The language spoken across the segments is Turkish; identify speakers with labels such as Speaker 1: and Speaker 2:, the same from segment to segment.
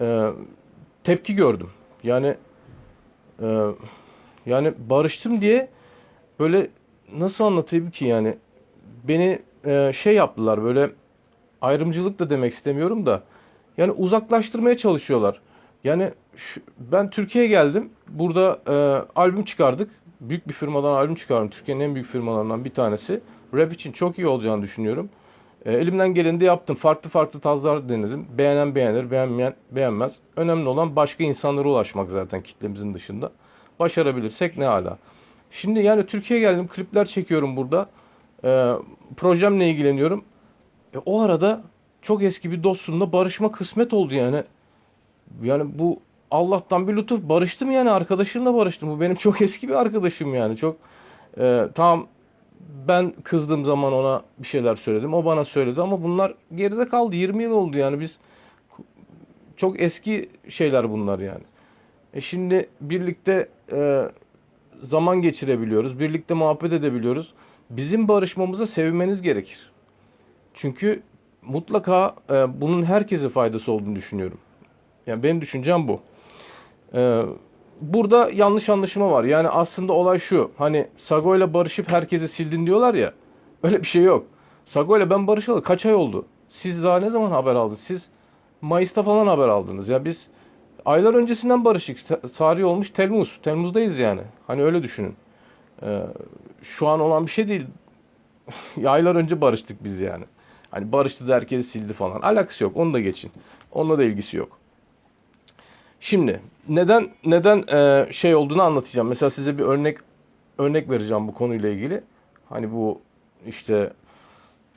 Speaker 1: e, tepki gördüm. Yani e, yani barıştım diye böyle nasıl anlatayım ki yani beni e, şey yaptılar böyle ayrımcılık da demek istemiyorum da yani uzaklaştırmaya çalışıyorlar. Yani şu- ben Türkiye'ye geldim. Burada e, albüm çıkardık. Büyük bir firmadan albüm çıkardım. Türkiye'nin en büyük firmalarından bir tanesi. Rap için çok iyi olacağını düşünüyorum. E, elimden geleni de yaptım. Farklı farklı tarzlar denedim. Beğenen beğenir, beğenmeyen beğenmez. Önemli olan başka insanlara ulaşmak zaten kitlemizin dışında. Başarabilirsek ne hala. Şimdi yani Türkiye'ye geldim. Klipler çekiyorum burada. E, projemle ilgileniyorum. E, o arada çok eski bir dostumla barışma kısmet oldu yani. Yani bu Allah'tan bir lütuf barıştım yani arkadaşımla barıştım. Bu benim çok eski bir arkadaşım yani. Çok e, tamam ben kızdığım zaman ona bir şeyler söyledim. O bana söyledi ama bunlar geride kaldı. 20 yıl oldu yani biz çok eski şeyler bunlar yani. E şimdi birlikte e, zaman geçirebiliyoruz. Birlikte muhabbet edebiliyoruz. Bizim barışmamıza sevinmeniz gerekir. Çünkü mutlaka e, bunun herkese faydası olduğunu düşünüyorum. Yani benim düşüncem bu. Ee, burada yanlış anlaşılma var. Yani aslında olay şu. Hani Sago ile barışıp herkesi sildin diyorlar ya. Öyle bir şey yok. Sago ile ben barışalı kaç ay oldu? Siz daha ne zaman haber aldınız? Siz Mayıs'ta falan haber aldınız. Ya biz aylar öncesinden barışık. Ta- Tarih olmuş Temmuz. Temmuz'dayız yani. Hani öyle düşünün. Ee, şu an olan bir şey değil. Aylar önce barıştık biz yani. Hani barıştı da herkesi sildi falan. Alakası yok. Onu da geçin. Onunla da ilgisi yok. Şimdi neden neden e, şey olduğunu anlatacağım. Mesela size bir örnek örnek vereceğim bu konuyla ilgili. Hani bu işte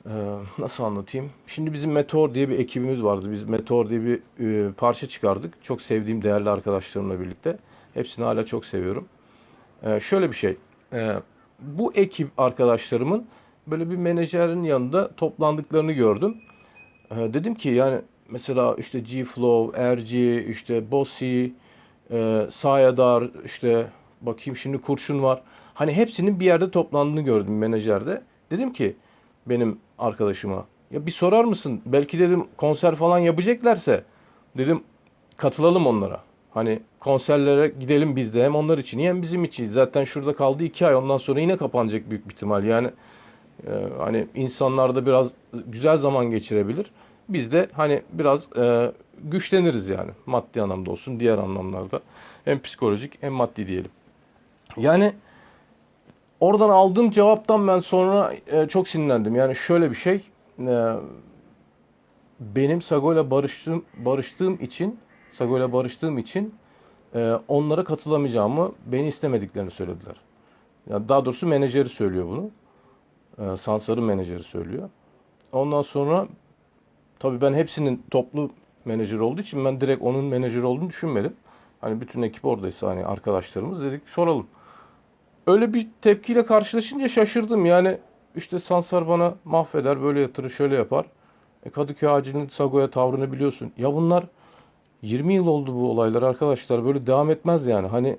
Speaker 1: e, nasıl anlatayım? Şimdi bizim Meteor diye bir ekibimiz vardı. Biz Meteor diye bir e, parça çıkardık. Çok sevdiğim değerli arkadaşlarımla birlikte. Hepsini hala çok seviyorum. E, şöyle bir şey. E, bu ekip arkadaşlarımın böyle bir menajerin yanında toplandıklarını gördüm. E, dedim ki yani mesela işte G-Flow, RG, işte Bossy, e, Sayadar, işte bakayım şimdi Kurşun var. Hani hepsinin bir yerde toplandığını gördüm menajerde. Dedim ki benim arkadaşıma ya bir sorar mısın? Belki dedim konser falan yapacaklarsa dedim katılalım onlara. Hani konserlere gidelim biz de hem onlar için hem bizim için. Zaten şurada kaldı iki ay ondan sonra yine kapanacak büyük bir ihtimal. Yani e, hani insanlar da biraz güzel zaman geçirebilir. Biz de hani biraz e, güçleniriz yani. Maddi anlamda olsun, diğer anlamlarda. Hem psikolojik hem maddi diyelim. Yani oradan aldığım cevaptan ben sonra e, çok sinirlendim. Yani şöyle bir şey. e, benim Sago'yla barıştığım, barıştığım için Sago'yla barıştığım için e, onlara katılamayacağımı beni istemediklerini söylediler. Yani daha doğrusu menajeri söylüyor bunu. E, Sansar'ın menajeri söylüyor. Ondan sonra tabii ben hepsinin toplu menajer olduğu için ben direkt onun menajeri olduğunu düşünmedim. Hani bütün ekip oradaysa hani arkadaşlarımız dedik soralım. Öyle bir tepkiyle karşılaşınca şaşırdım. Yani işte Sansar bana mahveder, böyle yatırır, şöyle yapar. E Kadıköy Acil'in Sago'ya tavrını biliyorsun. Ya bunlar 20 yıl oldu bu olaylar arkadaşlar. Böyle devam etmez yani. Hani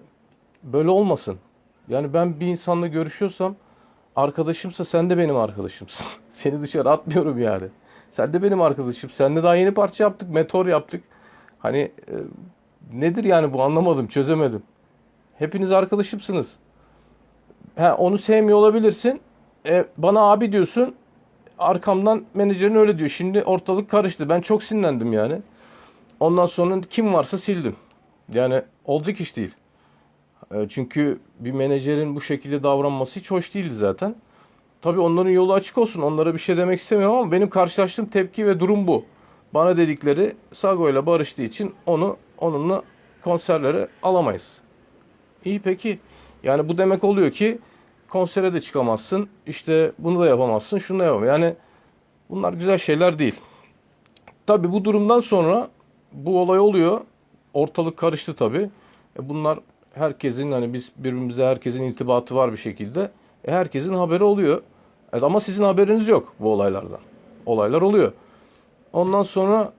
Speaker 1: böyle olmasın. Yani ben bir insanla görüşüyorsam arkadaşımsa sen de benim arkadaşımsın. Seni dışarı atmıyorum yani. Sen de benim arkadaşım. Seninle daha yeni parça yaptık. Meteor yaptık. Hani e, nedir yani bu anlamadım, çözemedim. Hepiniz arkadaşımsınız. Ha, onu sevmiyor olabilirsin. E, bana abi diyorsun. Arkamdan menajerin öyle diyor. Şimdi ortalık karıştı. Ben çok sinirlendim yani. Ondan sonra kim varsa sildim. Yani olacak iş değil. E, çünkü bir menajerin bu şekilde davranması hiç hoş değildi zaten. Tabii onların yolu açık olsun. Onlara bir şey demek istemiyorum ama benim karşılaştığım tepki ve durum bu. Bana dedikleri Sago ile barıştığı için onu onunla konserlere alamayız. İyi peki. Yani bu demek oluyor ki konsere de çıkamazsın. İşte bunu da yapamazsın. Şunu da yapamazsın. Yani bunlar güzel şeyler değil. Tabii bu durumdan sonra bu olay oluyor. Ortalık karıştı tabii. E bunlar herkesin hani biz birbirimize herkesin irtibatı var bir şekilde. E herkesin haberi oluyor. Evet, ama sizin haberiniz yok bu olaylardan. Olaylar oluyor. Ondan sonra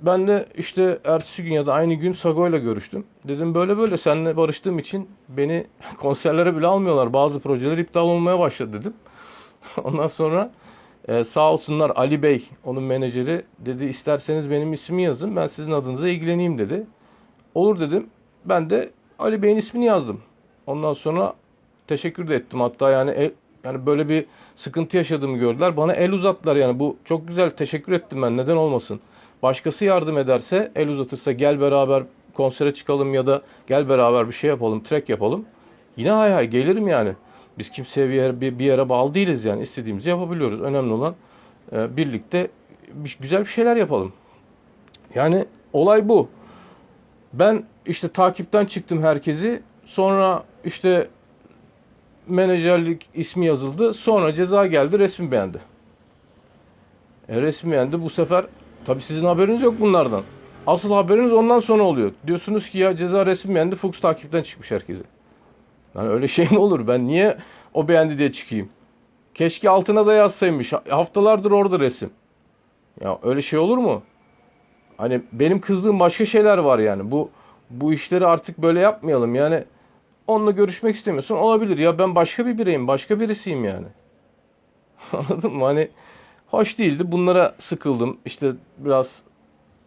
Speaker 1: ben de işte ertesi gün ya da aynı gün Sago'yla görüştüm. Dedim böyle böyle seninle barıştığım için beni konserlere bile almıyorlar. Bazı projeler iptal olmaya başladı dedim. Ondan sonra Ee, sağ olsunlar Ali Bey, onun menajeri dedi isterseniz benim ismimi yazın ben sizin adınıza ilgileneyim dedi. Olur dedim. Ben de Ali Bey'in ismini yazdım. Ondan sonra teşekkür de ettim. Hatta yani el- yani böyle bir sıkıntı yaşadığımı gördüler. Bana el uzattılar yani bu çok güzel teşekkür ettim ben neden olmasın. Başkası yardım ederse el uzatırsa gel beraber konsere çıkalım ya da gel beraber bir şey yapalım trek yapalım. Yine hay hay gelirim yani. Biz kimseye bir yere, bir, bir yere bağlı değiliz yani istediğimizi yapabiliyoruz. Önemli olan e, birlikte bir, güzel bir şeyler yapalım. Yani olay bu. Ben işte takipten çıktım herkesi. Sonra işte menajerlik ismi yazıldı. Sonra ceza geldi resmi beğendi. E, resmi beğendi. Bu sefer tabii sizin haberiniz yok bunlardan. Asıl haberiniz ondan sonra oluyor. Diyorsunuz ki ya ceza resmi beğendi. Fuchs takipten çıkmış herkese. Yani öyle şey mi olur? Ben niye o beğendi diye çıkayım? Keşke altına da yazsaymış. Haftalardır orada resim. Ya öyle şey olur mu? Hani benim kızdığım başka şeyler var yani. Bu bu işleri artık böyle yapmayalım. Yani onunla görüşmek istemiyorsun olabilir. Ya ben başka bir bireyim, başka birisiyim yani. Anladın mı? Hani hoş değildi. Bunlara sıkıldım. İşte biraz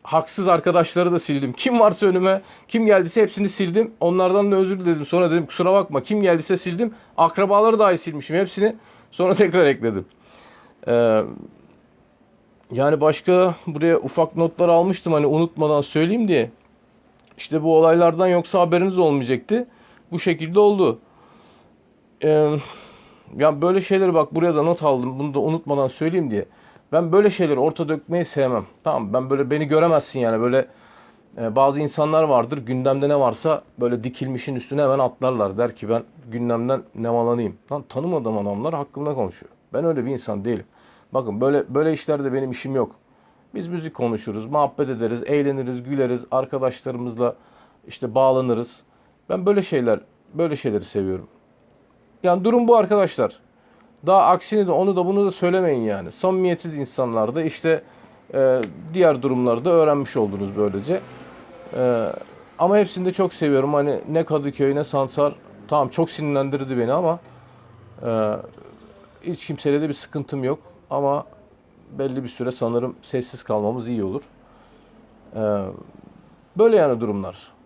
Speaker 1: haksız arkadaşları da sildim. Kim varsa önüme, kim geldiyse hepsini sildim. Onlardan da özür diledim. Sonra dedim kusura bakma. Kim geldiyse sildim. Akrabaları dahi silmişim hepsini. Sonra tekrar ekledim. Ee, yani başka buraya ufak notlar almıştım hani unutmadan söyleyeyim diye. İşte bu olaylardan yoksa haberiniz olmayacaktı. Bu şekilde oldu. Ee, ya böyle şeyleri bak buraya da not aldım. Bunu da unutmadan söyleyeyim diye. Ben böyle şeyleri orta dökmeyi sevmem. Tamam ben böyle beni göremezsin yani böyle e, bazı insanlar vardır gündemde ne varsa böyle dikilmişin üstüne hemen atlarlar. Der ki ben gündemden nemalanayım. Lan tanımadığım adamlar hakkımda konuşuyor. Ben öyle bir insan değilim. Bakın böyle böyle işlerde benim işim yok. Biz müzik konuşuruz, muhabbet ederiz, eğleniriz, güleriz, arkadaşlarımızla işte bağlanırız. Ben böyle şeyler, böyle şeyleri seviyorum. Yani durum bu arkadaşlar. Daha aksini de onu da bunu da söylemeyin yani. Samimiyetsiz insanlar da işte e, diğer durumlarda öğrenmiş oldunuz böylece. E, ama hepsini de çok seviyorum. Hani ne Kadıköy ne Sansar. Tamam çok sinirlendirdi beni ama e, hiç kimseyle de bir sıkıntım yok. Ama belli bir süre sanırım sessiz kalmamız iyi olur. E, böyle yani durumlar.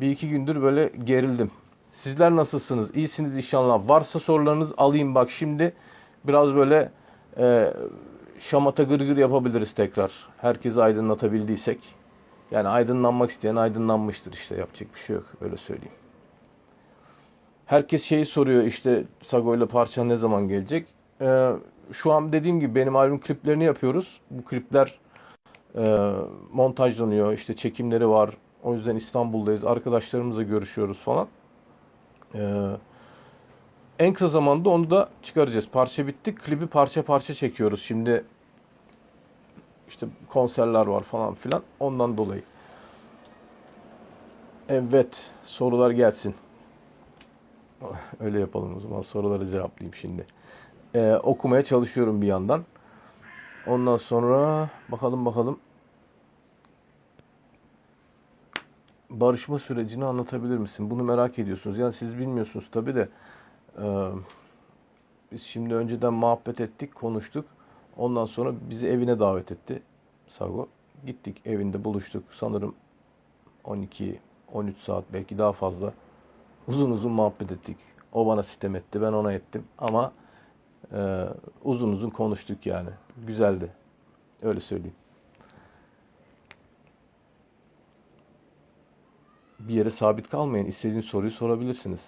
Speaker 1: Bir iki gündür böyle gerildim. Sizler nasılsınız? İyisiniz inşallah. Varsa sorularınız alayım bak şimdi. Biraz böyle e, şamata gırgır yapabiliriz tekrar. Herkesi aydınlatabildiysek. Yani aydınlanmak isteyen aydınlanmıştır işte. Yapacak bir şey yok. Öyle söyleyeyim. Herkes şeyi soruyor işte Sago ile parça ne zaman gelecek? E, şu an dediğim gibi benim albüm kliplerini yapıyoruz. Bu klipler e, montajlanıyor. işte çekimleri var. O yüzden İstanbul'dayız. Arkadaşlarımızla görüşüyoruz falan. Ee, en kısa zamanda onu da çıkaracağız. Parça bitti. Klibi parça parça çekiyoruz. Şimdi işte konserler var falan filan. Ondan dolayı. Evet. Sorular gelsin. Öyle yapalım o zaman. Soruları cevaplayayım şimdi. Ee, okumaya çalışıyorum bir yandan. Ondan sonra bakalım bakalım. Barışma sürecini anlatabilir misin? Bunu merak ediyorsunuz. Yani siz bilmiyorsunuz tabii de. Ee, biz şimdi önceden muhabbet ettik, konuştuk. Ondan sonra bizi evine davet etti Sago. Gittik evinde buluştuk. Sanırım 12 13 saat belki daha fazla uzun uzun muhabbet ettik. O bana sitem etti, ben ona ettim. Ama e, uzun uzun konuştuk yani. Güzeldi. Öyle söyleyeyim. Bir yere sabit kalmayın. İstediğiniz soruyu sorabilirsiniz.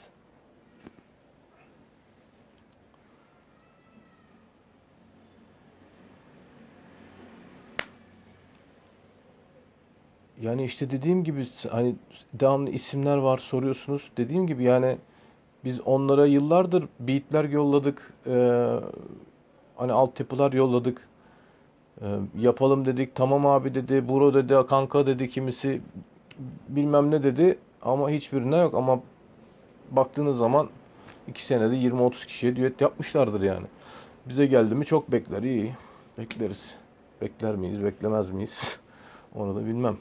Speaker 1: Yani işte dediğim gibi hani devamlı isimler var soruyorsunuz. Dediğim gibi yani biz onlara yıllardır beatler yolladık. Ee, hani altyapılar yolladık. Ee, yapalım dedik. Tamam abi dedi. Bro dedi. Kanka dedi. Kimisi bilmem ne dedi ama hiçbirine yok ama baktığınız zaman iki senede 20-30 kişiye düet yapmışlardır yani. Bize geldi mi çok bekler iyi. Bekleriz. Bekler miyiz, beklemez miyiz? Onu da bilmem.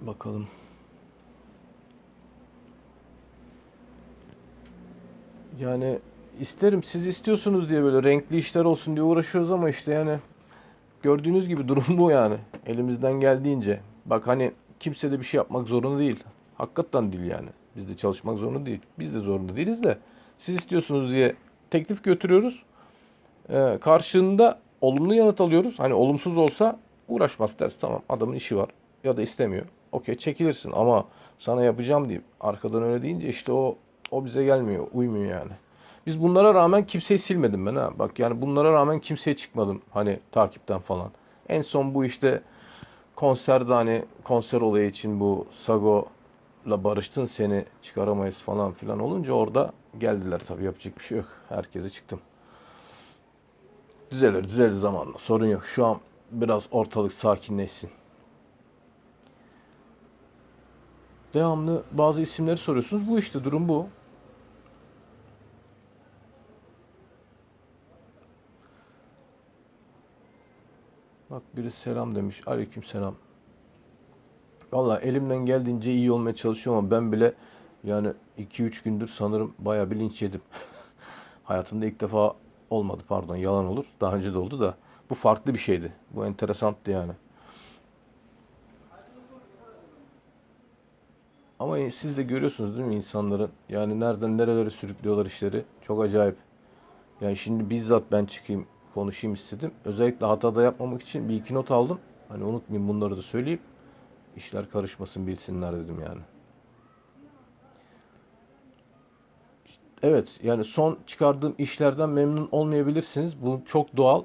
Speaker 1: Bakalım. Yani isterim siz istiyorsunuz diye böyle renkli işler olsun diye uğraşıyoruz ama işte yani gördüğünüz gibi durum bu yani. Elimizden geldiğince. Bak hani kimse de bir şey yapmak zorunda değil. Hakikaten değil yani. Biz de çalışmak zorunda değil. Biz de zorunda değiliz de siz istiyorsunuz diye teklif götürüyoruz. Ee, karşılığında olumlu yanıt alıyoruz. Hani olumsuz olsa uğraşmaz ders. Tamam adamın işi var ya da istemiyor. Okey çekilirsin ama sana yapacağım deyip arkadan öyle deyince işte o o bize gelmiyor, uymuyor yani. Biz bunlara rağmen kimseyi silmedim ben ha. Bak yani bunlara rağmen kimseye çıkmadım hani takipten falan. En son bu işte konserde hani konser olayı için bu Sago'la barıştın seni çıkaramayız falan filan olunca orada geldiler tabii yapacak bir şey yok. Herkese çıktım. Düzelir düzelir zamanla sorun yok. Şu an biraz ortalık sakinleşsin. Devamlı bazı isimleri soruyorsunuz. Bu işte durum bu. Bak biri selam demiş. Aleyküm selam. Valla elimden geldiğince iyi olmaya çalışıyorum ama ben bile yani 2-3 gündür sanırım bayağı bir linç yedim. Hayatımda ilk defa olmadı pardon yalan olur. Daha önce de oldu da bu farklı bir şeydi. Bu enteresanttı yani. Ama siz de görüyorsunuz değil mi insanların yani nereden nerelere sürüklüyorlar işleri. Çok acayip. Yani şimdi bizzat ben çıkayım konuşayım istedim. Özellikle hatada yapmamak için bir iki not aldım. Hani unutmayayım bunları da söyleyip işler karışmasın bilsinler dedim yani. Evet yani son çıkardığım işlerden memnun olmayabilirsiniz. Bu çok doğal.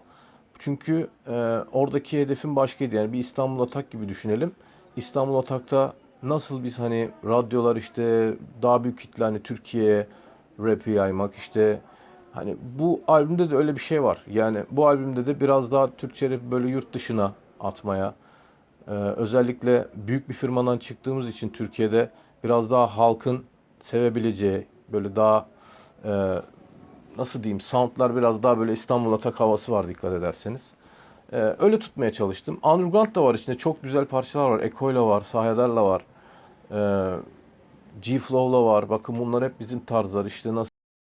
Speaker 1: Çünkü e, oradaki hedefim başkaydı. Yani bir İstanbul Atak gibi düşünelim. İstanbul Atak'ta nasıl biz hani radyolar işte daha büyük kitle hani Türkiye'ye rap'i yaymak işte hani bu albümde de öyle bir şey var. Yani bu albümde de biraz daha Türkçe rap böyle yurt dışına atmaya ee, özellikle büyük bir firmadan çıktığımız için Türkiye'de biraz daha halkın sevebileceği böyle daha e, nasıl diyeyim soundlar biraz daha böyle İstanbul Atak havası var dikkat ederseniz. Ee, öyle tutmaya çalıştım. Underground da var içinde çok güzel parçalar var. Eko'yla var, Sahader'la var. Ee, G-Flow'la var. Bakın bunlar hep bizim tarzlar. İşte nasıl